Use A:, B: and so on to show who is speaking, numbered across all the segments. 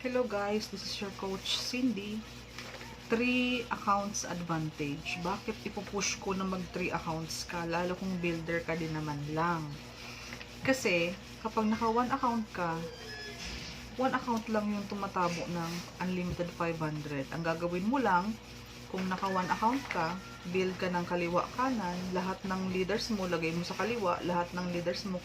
A: Hello guys, this is your coach Cindy. 3 accounts advantage. Bakit ipupush ko na mag 3 accounts ka? Lalo kung builder ka din naman lang. Kasi, kapag naka 1 account ka, 1 account lang yung tumatabo ng unlimited 500. Ang gagawin mo lang, kung naka 1 account ka, build ka ng kaliwa kanan, lahat ng leaders mo lagay mo sa kaliwa, lahat ng leaders mo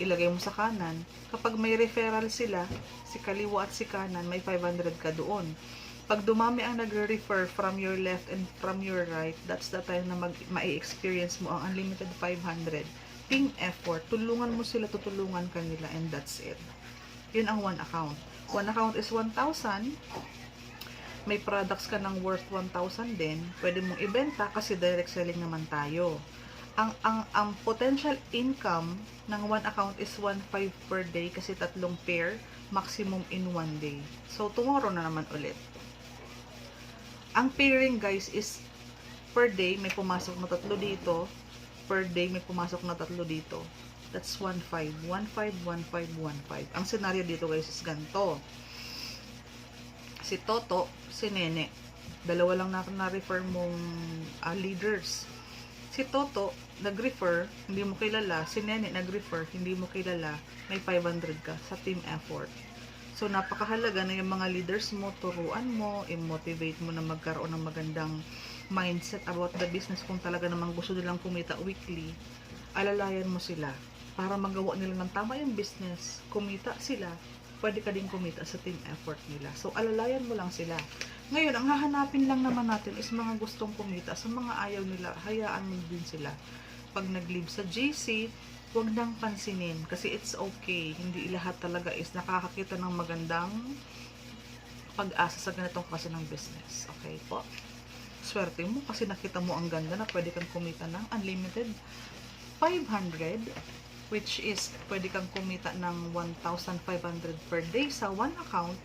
A: ilagay mo sa kanan. Kapag may referral sila, si kaliwa at si kanan, may 500 ka doon. Pag dumami ang nagre-refer from your left and from your right, that's the time na mag, ma-experience mo ang unlimited 500. Team effort, tulungan mo sila, tutulungan ka nila, and that's it. Yun ang one account. One account is 1,000. May products ka ng worth 1,000 din. Pwede mong ibenta kasi direct selling naman tayo ang ang ang potential income ng one account is 1.5 per day kasi tatlong pair maximum in one day. So tomorrow na naman ulit. Ang pairing guys is per day may pumasok na tatlo dito, per day may pumasok na tatlo dito. That's 1.5, 1.5, 1.5, 1.5. Ang scenario dito guys is ganito. Si Toto, si Nene. Dalawa lang na na-refer mong ah, leaders si Toto nag-refer, hindi mo kilala, si Nene nag-refer, hindi mo kilala, may 500 ka sa team effort. So, napakahalaga na yung mga leaders mo, turuan mo, i-motivate mo na magkaroon ng magandang mindset about the business kung talaga namang gusto nilang kumita weekly, alalayan mo sila para magawa nila ng tama yung business, kumita sila, pwede ka din kumita sa team effort nila. So, alalayan mo lang sila. Ngayon, ang hahanapin lang naman natin is mga gustong kumita. Sa mga ayaw nila, hayaan mo din sila. Pag nag-leave sa GC, huwag nang pansinin kasi it's okay. Hindi lahat talaga is nakakakita ng magandang pag-asa sa ganitong klase ng business. Okay po? Swerte mo kasi nakita mo ang ganda na pwede kang kumita ng unlimited 500 which is pwede kang kumita ng 1,500 per day sa one account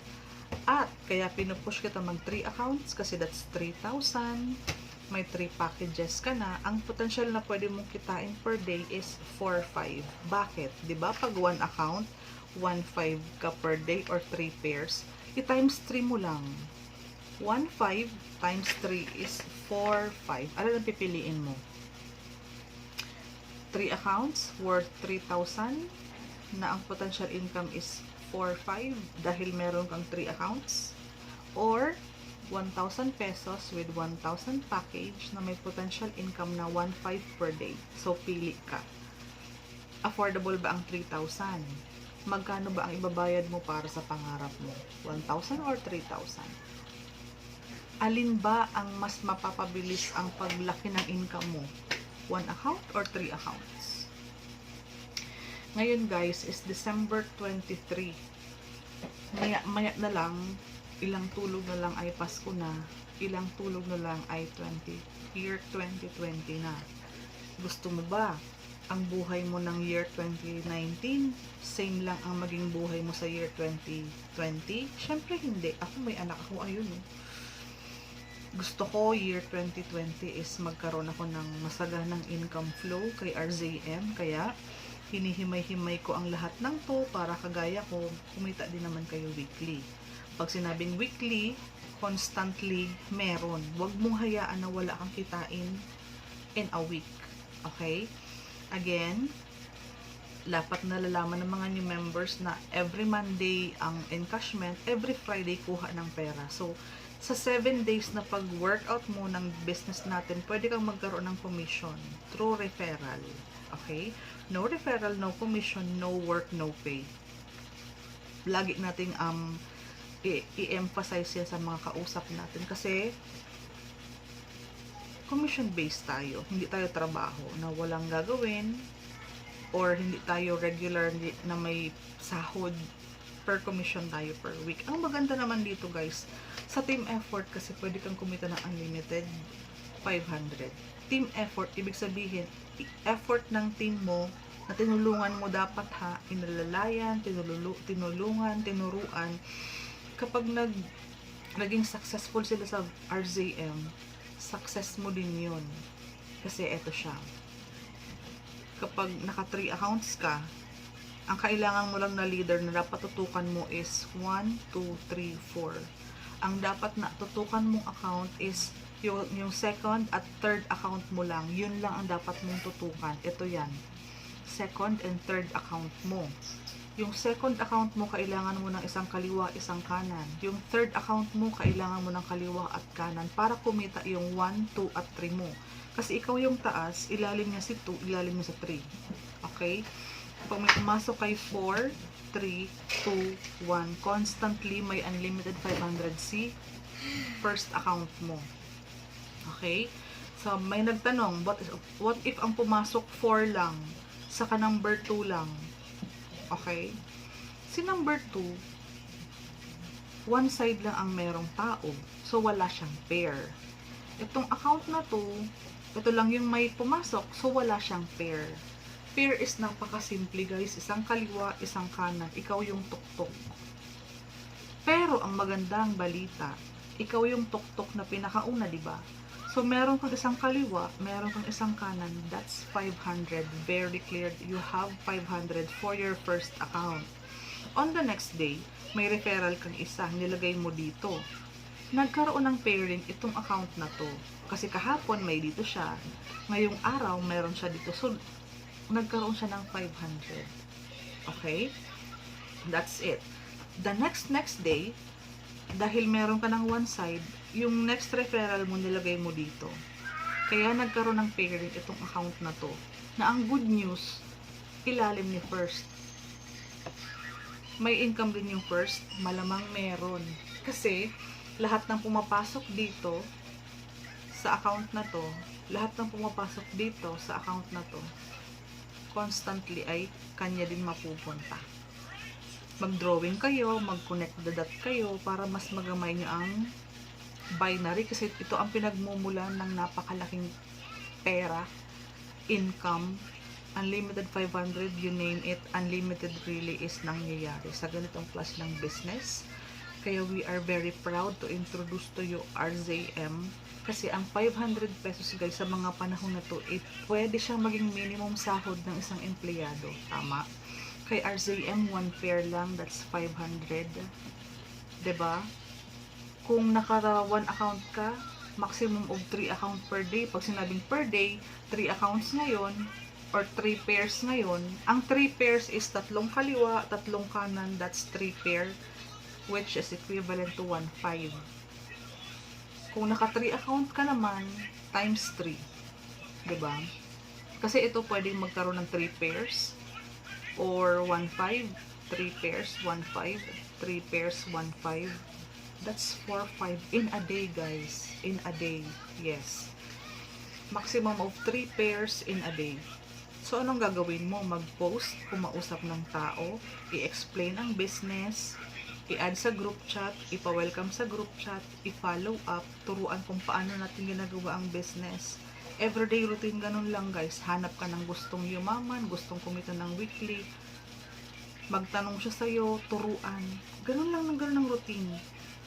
A: at kaya pinupush kita mag 3 accounts kasi that's 3,000 may 3 packages ka na. Ang potential na pwede mong kitain per day is 4-5 bakit? ba? Pag one account 1.5 ka per day or 3 pairs i-times 3 mo lang. 1.5 times 3 is 4.5 ano lang pipiliin mo? 3 accounts worth 3,000 na ang potential income is 4,500 dahil meron kang 3 accounts or 1,000 pesos with 1,000 package na may potential income na 1,500 per day. So, pili ka. Affordable ba ang 3,000? Magkano ba ang ibabayad mo para sa pangarap mo? 1,000 or 3,000? Alin ba ang mas mapapabilis ang paglaki ng income mo? One account or three accounts? Ngayon guys is December 23. Maya, maya na lang, ilang tulog na lang ay Pasko na, ilang tulog na lang ay 20, year 2020 na. Gusto mo ba ang buhay mo ng year 2019, same lang ang maging buhay mo sa year 2020? Siyempre hindi. Ako may anak ako, ayun eh. Gusto ko year 2020 is magkaroon ako ng masaganang income flow kay RZM. Kaya, hinihimay-himay ko ang lahat ng to para kagaya ko, kumita din naman kayo weekly. Pag sinabing weekly, constantly meron. Huwag mong hayaan na wala kang kitain in a week. Okay? Again, dapat nalalaman ng mga new members na every Monday ang encashment, every Friday kuha ng pera. So, sa 7 days na pag-workout mo ng business natin, pwede kang magkaroon ng commission through referral. Okay? No referral, no commission, no work, no pay. Lagi nating um, i-emphasize yan sa mga kausap natin kasi commission based tayo. Hindi tayo trabaho na walang gagawin or hindi tayo regular na may sahod per commission tayo per week. Ang maganda naman dito guys, sa team effort kasi pwede kang kumita ng unlimited 500. Team effort, ibig sabihin, effort ng team mo na tinulungan mo dapat ha, inalalayan, tinululu, tinulungan, tinuruan. Kapag nag, naging successful sila sa RZM, success mo din yun. Kasi eto siya. Kapag naka 3 accounts ka, ang kailangan mo lang na leader na dapat tutukan mo is 1, 2, 3, 4. Ang dapat na tutukan mong account is yung, yung second at third account mo lang. Yun lang ang dapat mong tutukan. Ito yan. Second and third account mo. Yung second account mo, kailangan mo ng isang kaliwa, isang kanan. Yung third account mo, kailangan mo ng kaliwa at kanan para kumita yung 1, 2, at 3 mo. Kasi ikaw yung taas, ilalim niya si 2, ilalim niya sa 3. Okay? Pag may pumasok kay 4, 3, 2, 1, constantly may unlimited 500C first account mo. Okay? So, may nagtanong, what, is, what if ang pumasok 4 lang, saka number 2 lang? Okay? Si number 2, one side lang ang merong tao. So, wala siyang pair. Itong account na to, ito lang yung may pumasok, so wala siyang pair. Pair is napakasimple guys. Isang kaliwa, isang kanan. Ikaw yung tuktok. Pero ang magandang balita, ikaw yung tuktok na pinakauna, di ba? So, meron kang isang kaliwa, meron kang isang kanan, that's 500. Very clear. You have 500 for your first account. On the next day, may referral kang isa, nilagay mo dito. Nagkaroon ng pairing itong account na to. Kasi kahapon may dito siya. Ngayong araw, meron siya dito. So, nagkaroon siya ng 500. Okay? That's it. The next next day, dahil meron ka ng one side, yung next referral mo nilagay mo dito. Kaya nagkaroon ng pairing itong account na to. Na ang good news, ilalim ni first. May income din yung first, malamang meron. Kasi, lahat ng pumapasok dito, sa account na to, lahat ng pumapasok dito sa account na to, constantly ay kanya din mapupunta. Mag-drawing kayo, mag-connect the dot kayo para mas magamay nyo ang binary kasi ito ang pinagmumulan ng napakalaking pera, income, unlimited 500, you name it, unlimited really is nangyayari sa ganitong class ng business. Kaya we are very proud to introduce to you RZM kasi ang 500 pesos guys sa mga panahon na to, it, pwede siyang maging minimum sahod ng isang empleyado. Tama? Kay RZM, one pair lang, that's 500. 'Di ba? Kung naka one account ka, maximum of 3 account per day. Pag sinabing per day, 3 accounts ngayon, or 3 pairs ngayon. Ang 3 pairs is tatlong kaliwa, tatlong kanan, that's 3 pair, which is equivalent to 1.5. Kung naka 3 account ka naman, times 3. 'Di ba? Kasi ito pwedeng magkaroon ng 3 pairs, or 1.5, 3 pairs, 1.5, 3 pairs, 1.5. That's 4.5 in a day, guys. In a day. Yes. Maximum of 3 pairs in a day. So, anong gagawin mo? Mag-post, kumausap ng tao, i-explain ang business, i-add sa group chat, ipa-welcome sa group chat, i-follow up, turuan kung paano natin ginagawa ang business. Everyday routine ganun lang guys. Hanap ka ng gustong yumaman, gustong kumita ng weekly, magtanong siya sa'yo, turuan. Ganun lang ng ganun ang routine.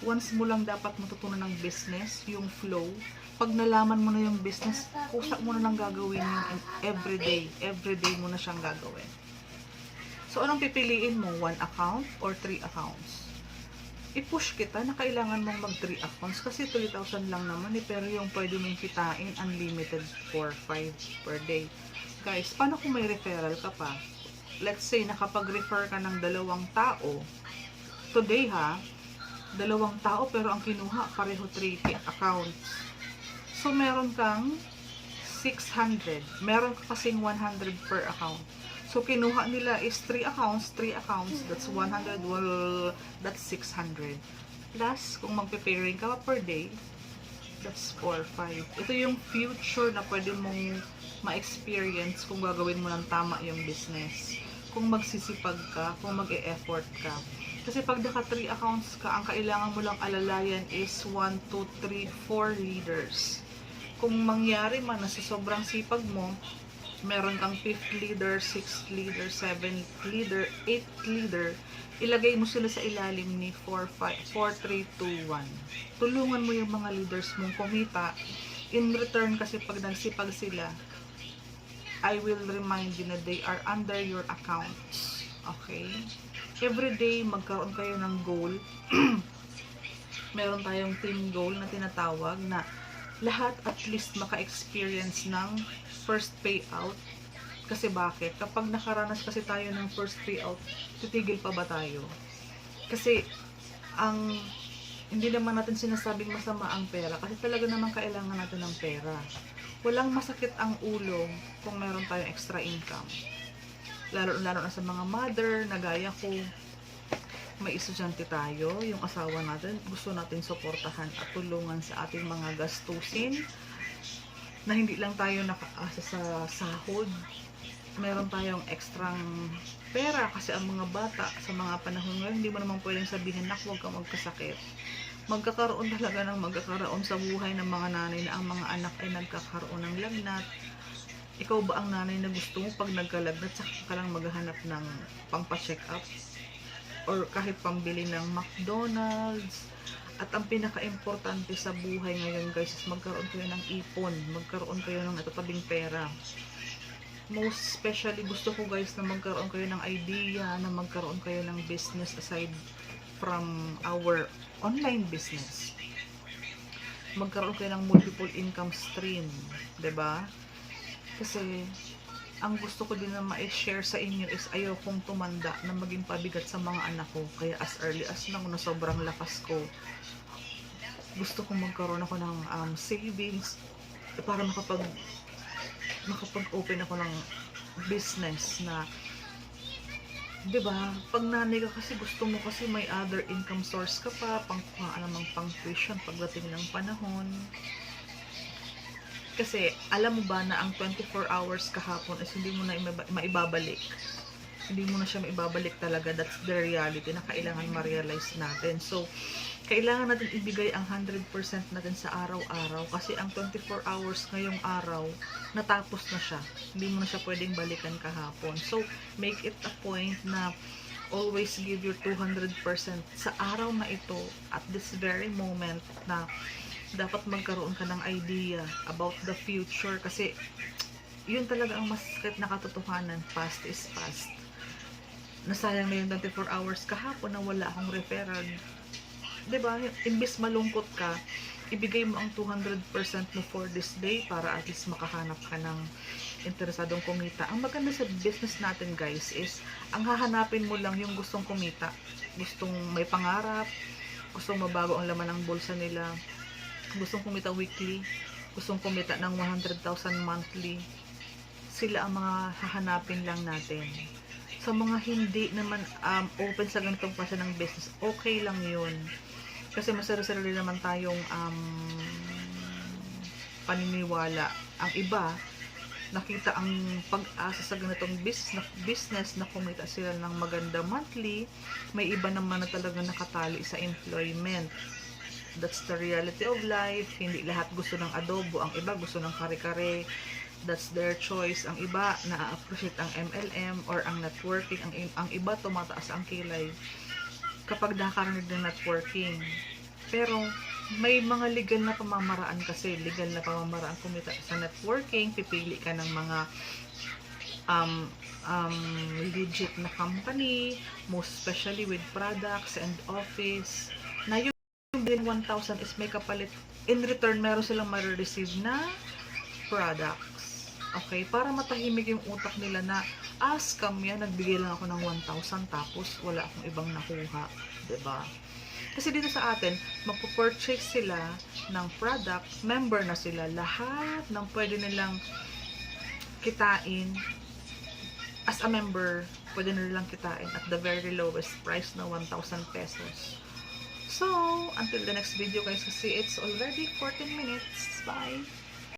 A: Once mo lang dapat matutunan ng business, yung flow. Pag nalaman mo na yung business, kusak mo na lang gagawin yung everyday. Everyday mo na siyang gagawin. So, anong pipiliin mo? One account or three accounts? I-push kita na kailangan mong mag 3 accounts kasi 3,000 lang naman eh, pero yung pwede mong kitain unlimited 4, 5 per day. Guys, paano kung may referral ka pa? Let's say, nakapag-refer ka ng dalawang tao. Today ha, dalawang tao pero ang kinuha pareho 3 accounts. So, meron kang 600. Meron ka kasing 100 per account. So, kinuha nila is 3 accounts, 3 accounts, that's 100, well, that's 600. Plus, kung magpe-pairing ka per day, that's 4, 5. Ito yung future na pwede mong ma-experience kung gagawin mo ng tama yung business. Kung magsisipag ka, kung mag-e-effort ka. Kasi pag naka 3 accounts ka, ang kailangan mo lang alalayan is 1, 2, 3, 4 leaders. Kung mangyari man na sa sobrang sipag mo, meron kang 5th leader, 6th leader, 7th leader, 8th leader, ilagay mo sila sa ilalim ni 4, 5, 4, 3, 2, 1. Tulungan mo yung mga leaders mong kumita. In return, kasi pag nagsipag sila, I will remind you na they are under your accounts. Okay? Every day, magkaroon kayo ng goal. Meron tayong team goal na tinatawag na lahat at least maka-experience ng first payout. Kasi bakit? Kapag nakaranas kasi tayo ng first payout, titigil pa ba tayo? Kasi ang hindi naman natin sinasabing masama ang pera kasi talaga naman kailangan natin ng pera. Walang masakit ang ulo kung meron tayong extra income. Lalo, lalo na sa mga mother na gaya ko, may estudyante tayo, yung asawa natin, gusto natin suportahan at tulungan sa ating mga gastusin na hindi lang tayo nakaasa sa sahod. Meron tayong ekstrang pera kasi ang mga bata sa mga panahon ngayon, hindi mo naman pwedeng sabihin na huwag kang magkasakit. Magkakaroon talaga ng magkakaroon sa buhay ng mga nanay na ang mga anak ay nagkakaroon ng lagnat. Ikaw ba ang nanay na gusto mo pag nagkalagnat saka ka lang maghahanap ng pangpa-check up? Or kahit pambili ng McDonald's? At ang pinaka-importante sa buhay ngayon guys is magkaroon kayo ng ipon, magkaroon kayo ng natatabing pera. Most especially gusto ko guys na magkaroon kayo ng idea na magkaroon kayo ng business aside from our online business. Magkaroon kayo ng multiple income stream ba? Kasi ang gusto ko din na ma-share sa inyo is ayaw kong tumanda na maging pabigat sa mga anak ko kaya as early as nang na sobrang lakas ko gusto kong magkaroon ako ng um, savings para makapag makapag-open ako ng business na 'di ba? Pag nanay ka kasi gusto mo kasi may other income source ka pa, pangkuhaan namang pang tuition pagdating ng panahon. Kasi alam mo ba na ang 24 hours kahapon is hindi mo na maibabalik. Hindi mo na siya maibabalik talaga. That's the reality na kailangan ma-realize natin. So, kailangan natin ibigay ang 100% natin sa araw-araw kasi ang 24 hours ngayong araw natapos na siya. Hindi mo na siya pwedeng balikan kahapon. So, make it a point na always give your 200% sa araw na ito at this very moment na dapat magkaroon ka ng idea about the future kasi yun talaga ang masakit na katotohanan past is past nasayang na yung 24 hours kahapon na wala akong referral ba? Imbes malungkot ka, ibigay mo ang 200% mo for this day para at least makahanap ka ng interesadong kumita. Ang maganda sa business natin, guys, is ang hahanapin mo lang yung gustong kumita. Gustong may pangarap, gustong mabago ang laman ng bulsa nila, gustong kumita weekly, gustong kumita ng 100,000 monthly. Sila ang mga hahanapin lang natin. Sa mga hindi naman um, open sa ganitong klase ng business, okay lang yun. Kasi masarili naman tayong um, paniniwala. Ang iba, nakita ang pag-asa sa ganitong business, business na kumita sila ng maganda monthly. May iba naman na talaga nakatali sa employment. That's the reality of life. Hindi lahat gusto ng adobo. Ang iba gusto ng kare-kare. That's their choice. Ang iba na-appreciate ang MLM or ang networking. Ang, ang iba tumataas ang kilay kapag nakakarinig ng networking. Pero, may mga legal na pamamaraan kasi. Legal na pamamaraan kumita sa networking. Pipili ka ng mga um, um, legit na company, most especially with products and office, na yung din 1,000 is may kapalit. In return, meron silang ma-receive na products. Okay? Para matahimik yung utak nila na, ah, scam nagbigay lang ako ng 1,000 tapos wala akong ibang nakuha. ba? Kasi dito sa atin, magpo-purchase sila ng product, member na sila. Lahat ng pwede nilang kitain as a member, pwede nilang kitain at the very lowest price na 1,000 pesos. So, until the next video guys, kasi it's already 14 minutes. Bye!